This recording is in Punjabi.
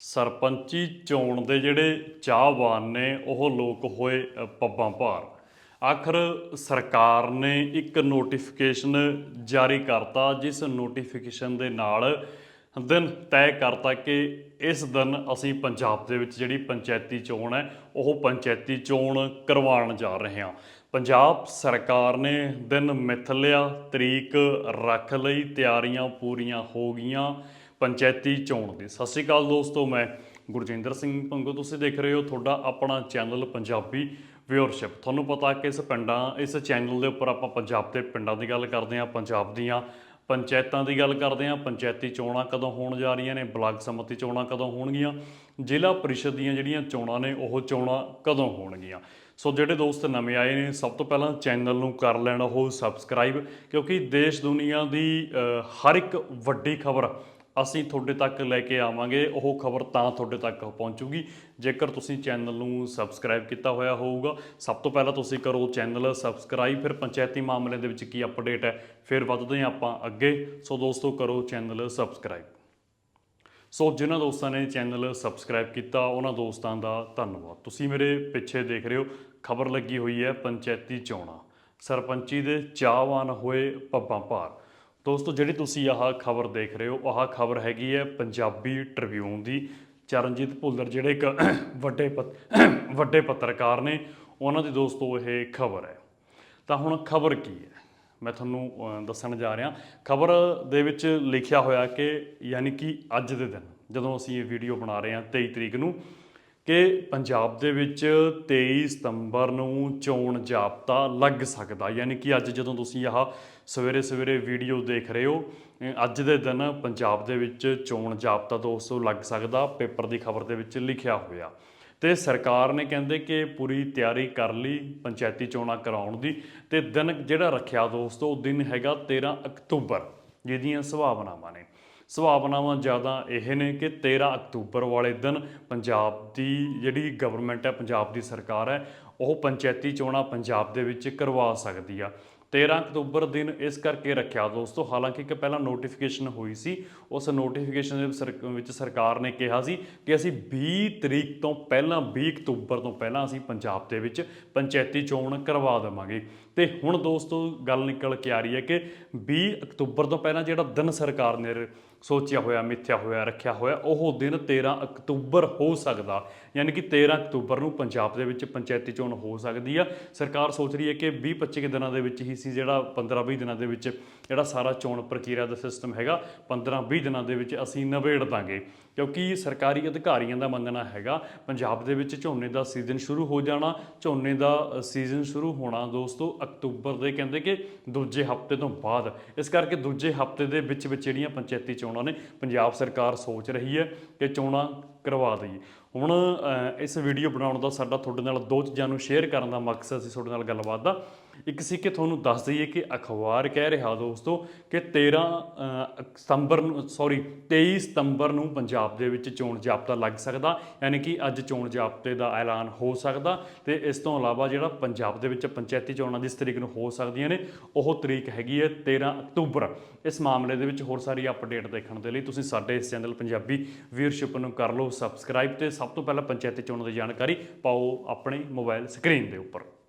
ਸਰਪੰਚੀ ਚੋਣ ਦੇ ਜਿਹੜੇ ਚਾਹਵਾਨ ਨੇ, ਉਹ ਲੋਕ ਹੋਏ ਪੱਬਾਂ ਭਾਰ। ਆਖਰ ਸਰਕਾਰ ਨੇ ਇੱਕ ਨੋਟੀਫਿਕੇਸ਼ਨ ਜਾਰੀ ਕਰਤਾ, ਜਿਸ ਨੋਟੀਫਿਕੇਸ਼ਨ ਦੇ ਨਾਲ ਦਿਨ ਤੈਅ ਕਰਤਾ ਕਿ ਇਸ ਦਿਨ ਅਸੀਂ ਪੰਜਾਬ ਦੇ ਵਿੱਚ ਜਿਹੜੀ ਪੰਚਾਇਤੀ ਚੋਣ ਹੈ, ਉਹ ਪੰਚਾਇਤੀ ਚੋਣ ਕਰਵਾਉਣ ਜਾ ਰਹੇ ਹਾਂ। ਪੰਜਾਬ ਸਰਕਾਰ ਨੇ ਦਿਨ ਮਿੱਥ ਲਿਆ, ਤਰੀਕ ਰੱਖ ਲਈ, ਤਿਆਰੀਆਂ ਪੂਰੀਆਂ ਹੋ ਗਈਆਂ। ਪੰਚਾਇਤੀ ਚੋਣ ਦੀ। ਸਤਿ ਸ਼੍ਰੀ ਅਕਾਲ ਦੋਸਤੋ, ਮੈਂ ਗੁਰਜਿੰਦਰ ਸਿੰਘ ਭੰਗੂ ਤੁਸੀਂ ਦੇਖ ਰਹੇ ਹੋ ਤੁਹਾਡਾ ਆਪਣਾ ਚੈਨਲ ਪੰਜਾਬੀ ਵਿਊਅਰਸ਼ਿਪ। ਤੁਹਾਨੂੰ ਪਤਾ ਕਿ ਇਸ ਪਿੰਡਾਂ, ਇਸ ਚੈਨਲ ਦੇ ਉੱਪਰ ਆਪਾਂ ਪੰਜਾਬ ਦੇ ਪਿੰਡਾਂ ਦੀ ਗੱਲ ਕਰਦੇ ਹਾਂ, ਪੰਜਾਬ ਦੀਆਂ ਪੰਚਾਇਤਾਂ ਦੀ ਗੱਲ ਕਰਦੇ ਹਾਂ। ਪੰਚਾਇਤੀ ਚੋਣਾਂ ਕਦੋਂ ਹੋਣ ਜਾ ਰਹੀਆਂ ਨੇ, ਬਲਾਕ ਸਮਿਤੀ ਚੋਣਾਂ ਕਦੋਂ ਹੋਣਗੀਆਂ, ਜ਼ਿਲ੍ਹਾ ਪਰਿਸ਼ਦ ਦੀਆਂ ਜਿਹੜੀਆਂ ਚੋਣਾਂ ਨੇ, ਉਹ ਚੋਣਾਂ ਕਦੋਂ ਹੋਣਗੀਆਂ। ਸੋ ਜਿਹੜੇ ਦੋਸਤ ਨਵੇਂ ਆਏ ਨੇ, ਸਭ ਤੋਂ ਪਹਿਲਾਂ ਚੈਨਲ ਨੂੰ ਕਰ ਲੈਣਾ ਉਹ ਸਬਸਕ੍ਰਾਈਬ, ਕਿਉਂਕਿ ਦੇਸ਼ ਦੁਨੀਆ ਦੀ ਹਰ ਇੱਕ ਵੱਡੀ ਖਬਰ ਅਸੀਂ ਤੁਹਾਡੇ ਤੱਕ ਲੈ ਕੇ ਆਵਾਂਗੇ, ਉਹ ਖਬਰ ਤਾਂ ਤੁਹਾਡੇ ਤੱਕ ਪਹੁੰਚੂਗੀ। ਜੇਕਰ ਤੁਸੀਂ ਚੈਨਲ ਨੂੰ ਸਬਸਕ੍ਰਾਈਬ ਕੀਤਾ ਹੋਇਆ ਹੋਊਗਾ, ਸਭ ਤੋਂ ਪਹਿਲਾਂ ਤੁਸੀਂ ਕਰੋ ਚੈਨਲ ਸਬਸਕ੍ਰਾਈਬ, ਫਿਰ ਪੰਚਾਇਤੀ ਮਾਮਲੇ ਦੇ ਵਿੱਚ ਕੀ ਅਪਡੇਟ ਹੈ, ਫਿਰ ਵੱਧਦੇ ਹਾਂ ਆਪਾਂ ਅੱਗੇ। ਸੋ ਦੋਸਤੋ, ਕਰੋ ਚੈਨਲ ਸਬਸਕ੍ਰਾਈਬ। ਸੋ ਜਿਨ੍ਹਾਂ ਦੋਸਤਾਂ ਨੇ ਚੈਨਲ ਸਬਸਕ੍ਰਾਈਬ ਕੀਤਾ, ਉਹਨਾਂ ਦੋਸਤਾਂ ਦਾ ਧੰਨਵਾਦ। ਤੁਸੀਂ ਮੇਰੇ ਪਿੱਛੇ ਦੇਖ ਰਹੇ ਹੋ, ਖਬਰ ਲੱਗੀ ਹੋਈ ਹੈ ਪੰਚਾਇਤੀ ਚੋਣਾਂ। ਸਰਪੰਚੀ ਦੇ ਚਾਹਵਾਨ ਹੋਏ ਪੱਬਾਂ ਭਾਰ। ਦੋਸਤੋ, ਜਿਹੜੀ ਤੁਸੀਂ ਆਹ ਖਬਰ ਦੇਖ ਰਹੇ ਹੋ, ਆਹ ਖਬਰ ਹੈਗੀ ਹੈ ਪੰਜਾਬੀ ਟ੍ਰਿਬਿਊਨ ਦੀ। ਚਰਨਜੀਤ ਭੁੱਲਰ ਜਿਹੜੇ ਇੱਕ ਵੱਡੇ ਪੱਤ- ਵੱਡੇ ਪੱਤਰਕਾਰ ਨੇ, ਉਹਨਾਂ ਦੀ ਦੋਸਤੋ ਇਹ ਖਬਰ ਹੈ। ਤਾਂ ਹੁਣ ਖਬਰ ਕੀ ਹੈ? ਮੈਂ ਤੁਹਾਨੂੰ ਦੱਸਣ ਜਾ ਰਿਹਾ। ਖਬਰ ਦੇ ਵਿੱਚ ਲਿਖਿਆ ਹੋਇਆ ਕਿ ਯਾਨੀ ਕਿ ਅੱਜ ਦੇ ਦਿਨ, ਜਦੋਂ ਅਸੀਂ ਇਹ ਵੀਡੀਓ ਬਣਾ ਰਹੇ ਹਾਂ 23 ਤਰੀਕ ਨੂੰ ਕਿ ਪੰਜਾਬ ਦੇ ਵਿੱਚ 23 ਸਤੰਬਰ ਨੂੰ ਚੋਣ ਜਾਬਤਾ ਲੱਗ ਸਕਦਾ, ਯਾਨੀ ਕਿ ਅੱਜ ਜਦੋਂ ਤੁਸੀਂ ਆਹ ਸਵੇਰੇ ਸਵੇਰੇ ਵੀਡੀਓ ਦੇਖ ਰਹੇ ਹੋ ਅੱਜ ਦੇ ਦਿਨ ਪੰਜਾਬ ਦੇ ਵਿੱਚ ਚੋਣ ਜਾਬਤਾ ਦੋਸਤੋ ਲੱਗ ਸਕਦਾ, ਪੇਪਰ ਦੀ ਖਬਰ ਦੇ ਵਿੱਚ ਲਿਖਿਆ ਹੋਇਆ। ਤੇ ਸਰਕਾਰ ਨੇ ਕਹਿੰਦੇ ਕਿ ਪੂਰੀ ਤਿਆਰੀ ਕਰ ਲਈ ਪੰਚਾਇਤੀ ਚੋਣਾਂ ਕਰਾਉਣ ਦੀ ਤੇ ਦਿਨ ਜਿਹੜਾ ਰੱਖਿਆ ਦੋਸਤੋ, ਉਹ ਦਿਨ ਹੈਗਾ 13 ਅਕਤੂਬਰ ਜਿਹਦੀਆਂ ਸੰਭਾਵਨਾਵਾਂ ਨੇ। ਸੰਭਾਵਨਾਵਾਂ ਜ਼ਿਆਦਾ ਇਹ ਨੇ ਕਿ 13 ਅਕਤੂਬਰ ਵਾਲੇ ਦਿਨ ਪੰਜਾਬ ਦੀ ਜਿਹੜੀ ਗਵਰਨਮੈਂਟ ਹੈ, ਪੰਜਾਬ ਦੀ ਸਰਕਾਰ ਹੈ, ਉਹ ਪੰਚਾਇਤੀ ਚੋਣਾਂ ਪੰਜਾਬ ਦੇ ਵਿੱਚ ਕਰਵਾ ਸਕਦੀ ਆ। 13 ਅਕਤੂਬਰ ਦਿਨ ਇਸ ਕਰਕੇ ਰੱਖਿਆ ਦੋਸਤੋ, ਹਾਲਾਂਕਿ ਕਿ ਪਹਿਲਾਂ ਨੋਟੀਫਿਕੇਸ਼ਨ ਹੋਈ ਸੀ, ਉਸ ਨੋਟੀਫਿਕੇਸ਼ਨ ਦੇ ਸਰ- ਵਿੱਚ ਸਰਕਾਰ ਨੇ ਕਿਹਾ ਸੀ ਕਿ ਅਸੀਂ 20 ਤਰੀਕ ਤੋਂ ਪਹਿਲਾਂ 20 ਅਕਤੂਬਰ ਤੋਂ ਪਹਿਲਾਂ ਅਸੀਂ ਪੰਜਾਬ ਦੇ ਵਿੱਚ ਪੰਚਾਇਤੀ ਚੋਣ ਕਰਵਾ ਦੇਵਾਂਗੇ। ਤੇ ਹੁਣ ਦੋਸਤੋ ਗੱਲ ਨਿਕਲ ਕੇ ਆ ਰਹੀ ਹੈ ਕਿ 20 ਅਕਤੂਬਰ ਤੋਂ ਪਹਿਲਾਂ ਜਿਹੜਾ ਦਿਨ ਸਰਕਾਰ ਨੇ ਸੋਚਿਆ ਹੋਇਆ, ਮਿੱਥਿਆ ਹੋਇਆ, ਰੱਖਿਆ ਹੋਇਆ, ਉਹ ਦਿਨ 13 ਅਕਤੂਬਰ ਹੋ ਸਕਦਾ। ਯਾਨੀ ਕਿ 13 ਅਕਤੂਬਰ ਨੂੰ ਪੰਜਾਬ ਦੇ ਵਿੱਚ ਪੰਚਾਇਤੀ ਚੋਣ ਹੋ ਸਕਦੀ ਆ। ਸਰਕਾਰ ਸੋਚ ਰਹੀ ਹੈ ਕਿ 20 25 ਕੁ ਦਿਨਾਂ ਦੇ ਵਿੱਚ ਹੀ ਸੀ ਜਿਹੜਾ 15 20 ਦਿਨਾਂ ਦੇ ਵਿੱਚ ਜਿਹੜਾ ਸਾਰਾ ਚੋਣ ਪ੍ਰਕਿਰਿਆ ਦਾ ਸਿਸਟਮ ਹੈਗਾ 15 20 ਦਿਨਾਂ ਦੇ ਵਿੱਚ ਅਸੀਂ ਨਿਬੇੜ ਦਾਂਗੇ। ਕਿਉਂਕਿ ਸਰਕਾਰੀ ਅਧਿਕਾਰੀਆਂ ਦਾ ਮੰਨਣਾ ਹੈਗਾ, ਪੰਜਾਬ ਦੇ ਵਿੱਚ ਝੋਨੇ ਦਾ ਸੀਜ਼ਨ ਸ਼ੁਰੂ ਹੋ ਜਾਣਾ, ਝੋਨੇ ਦਾ ਸੀਜ਼ਨ ਸ਼ੁਰੂ ਹੋਣਾ ਦੋਸਤੋ ਅਕਤੂਬਰ ਦੇ ਕਹਿੰਦੇ ਕਿ ਦੂਜੇ ਹਫ਼ਤੇ ਤੋਂ ਬਾਅਦ। ਇਸ ਕਰਕੇ ਦੂਜੇ ਹਫ਼ਤੇ ਦੇ ਵਿੱਚ ਵਿੱਚ ਜਿਹੜੀਆਂ ਪੰਚਾਇਤੀ ਚੋਣਾਂ ਨੇ, ਪੰਜਾਬ ਸਰਕਾਰ ਸੋਚ ਰਹੀ ਹੈ ਕਿ ਚੋਣਾਂ ਕਰਵਾ ਦਈਏ। ਹੁਣ ਇਸ ਵੀਡੀਓ ਬਣਾਉਣ ਦਾ ਸਾਡਾ ਤੁਹਾਡੇ ਨਾਲ ਦੋ ਚੀਜ਼ਾਂ ਨੂੰ ਸ਼ੇਅਰ ਕਰਨ ਦਾ ਮਕਸਦ ਸੀ, ਤੁਹਾਡੇ ਨਾਲ ਗੱਲਬਾਤ ਦਾ। ਇੱਕ ਸੀ ਕਿ ਤੁਹਾਨੂੰ ਦੱਸ ਦਈਏ ਕਿ ਅਖਬਾਰ ਕਹਿ ਰਿਹਾ ਦੋਸਤੋ ਕਿ 13 ਸਤੰਬਰ ਨੂੰ ਸੌਰੀ 23 ਸਤੰਬਰ ਨੂੰ ਪੰਜਾਬ ਦੇ ਵਿੱਚ ਚੋਣ ਜਾਬਤਾ ਲੱਗ ਸਕਦਾ, ਯਾਨੀ ਕਿ ਅੱਜ ਚੋਣ ਜਾਬਤੇ ਦਾ ਐਲਾਨ ਹੋ ਸਕਦਾ ਤੇ ਇਸ ਤੋਂ ਇਲਾਵਾ ਜਿਹੜਾ ਪੰਜਾਬ ਦੇ ਵਿੱਚ ਪੰਚਾਇਤੀ ਚੋਣਾਂ ਜਿਸ ਤਰੀਕ ਨੂੰ ਹੋ ਸਕਦੀਆਂ ਨੇ, ਉਹ ਤਰੀਕ ਹੈਗੀ ਹੈ 13 ਅਕਤੂਬਰ। ਇਸ ਮਾਮਲੇ ਦੇ ਵਿੱਚ ਹੋਰ ਸਾਰੀ ਅਪਡੇਟ ਦੇਖਣ ਦੇ ਲਈ ਤੁਸੀਂ ਸਾਡੇ ਇਸ ਚੈਨਲ ਪੰਜਾਬੀ ਵੀਅਰਸ਼ਿਪ ਨੂੰ ਕਰ ਲਓ, ਸਬਸਕ੍ਰਾਈਬ ਤੇ ਸਭ ਤੋਂ ਪਹਿਲਾਂ ਪੰਚਾਇਤੀ ਚੋਣਾਂ ਦੀ ਜਾਣਕਾਰੀ ਪਾਓ ਆਪਣੇ ਮੋਬਾਈਲ ਸਕਰੀਨ ਦੇ ਉੱਪਰ।